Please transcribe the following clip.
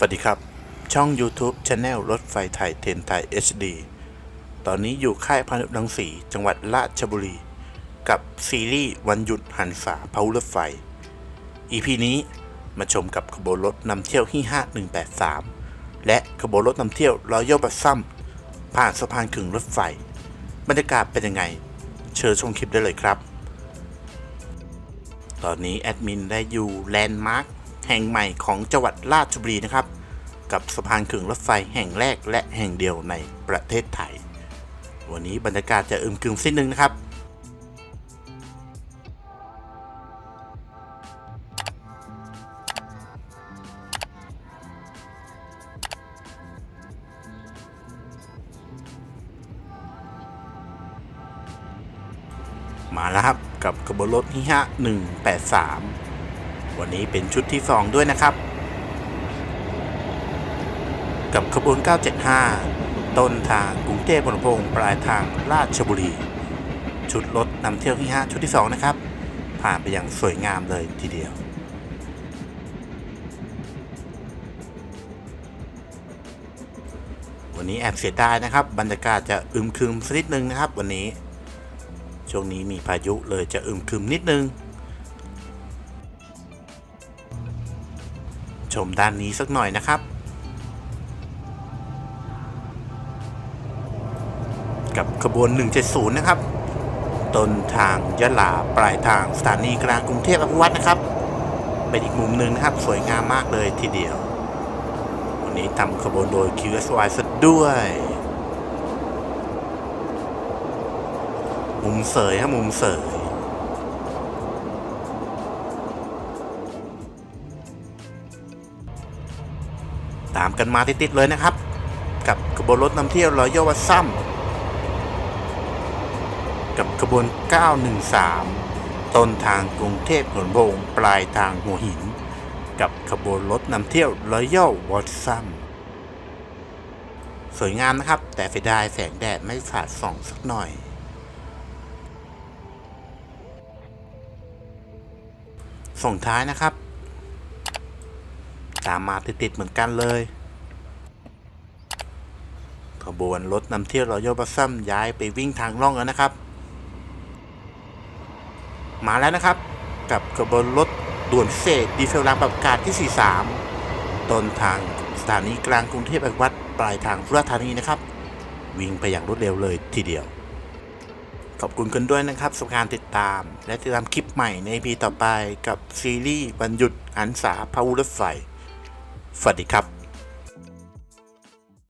สวัสดีครับ ช่อง YouTube Channel รถไฟไทยเทนไทย HD ตอนนี้อยู่ค่ายพานุรังสี จังหวัดราชบุรี กับซีรีส์วันหยุดหันษาพาวุรถไฟ EP นี้มาชมกับขบวนรถนำเที่ยวที่5183 และขบวนรถนำเที่ยวรอยัลบัสซัมผ่านสะพานขึงรถไฟ บรรยากาศเป็นยังไง เชิญชมคลิปได้เลยครับ ตอนนี้แอดมินได้อยู่แลนด์มาร์ค แห่งใหม่ของจังหวัดราชบุรีนะครับ กับสะพานขึงรถไฟแห่งแรกและแห่งเดียวในประเทศไทย วันนี้บรรยากาศจะอึมครึมสิ้นหนึ่งนะครับมาแล้วครับ กับขบวนรถที่5183 วันนี้เป็นชุดที่ 2 ด้วยนะครับ กับขบวน 975 ต้นทางกรุงเทพมหานครปลายทางราชบุรี ชุดรถนำเที่ยวที่5ชุดที่ 2 นะครับ ผ่านไปอย่างสวยงามเลยทีเดียววันนี้แอบเสียดายนะครับ บรรยากาศจะอึมครึมสักนิดนึงนะครับ วันนี้ ช่วงนี้มีพายุเลยจะอึมครึมนิดนึง ชมด้านนี้สักหน่อยนะครับ กับขบวน 170 นะครับ ต้นทางยะลาปลายทางสถานีกลางกรุงเทพอภิวัตนะครับ เป็นอีกมุมหนึ่งนะครับ สวยงามมากเลยทีเดียว วันนี้ทำขบวนโดย QSY ซะด้วยมุมเสยฮะมุมเสย ตามกันมาติดๆเลยนะครับ กับขบวนรถนำเที่ยวรอยวัดซ้ำกับขบวน 913 ต้นทางกรุงเทพหนโบงปลายทางหัวหิน กับขบวนรถนำเที่ยวรอยัลวอตซัมสวยงามนะครับ แต่เสียดายแสงแดดไม่สาดส่องสักหน่อยส่งท้ายนะครับ ตามมาติดๆเหมือนกันเลยขบวนรถนำเที่ยวรอยัลบัสซัมย้ายไปวิ่งทางล่องแล้วนะครับ มาแล้วนะครับ กับขบวนรถด่วนพิเศษดีเซลรางปรับอากาศที่ 43 ต้นทางสถานีกลางกรุงเทพอภิวัตรปลายทางสุราษฎร์ธานีนะครับ วิ่งไปอย่างรวดเร็วเลยทีเดียว ขอบคุณกันด้วยนะครับสำหรับการติดตาม และติดตามคลิปใหม่ใน EP ต่อไปกับซีรีส์วันหยุดหันษาพาวุรถไฟ สวัสดีครับ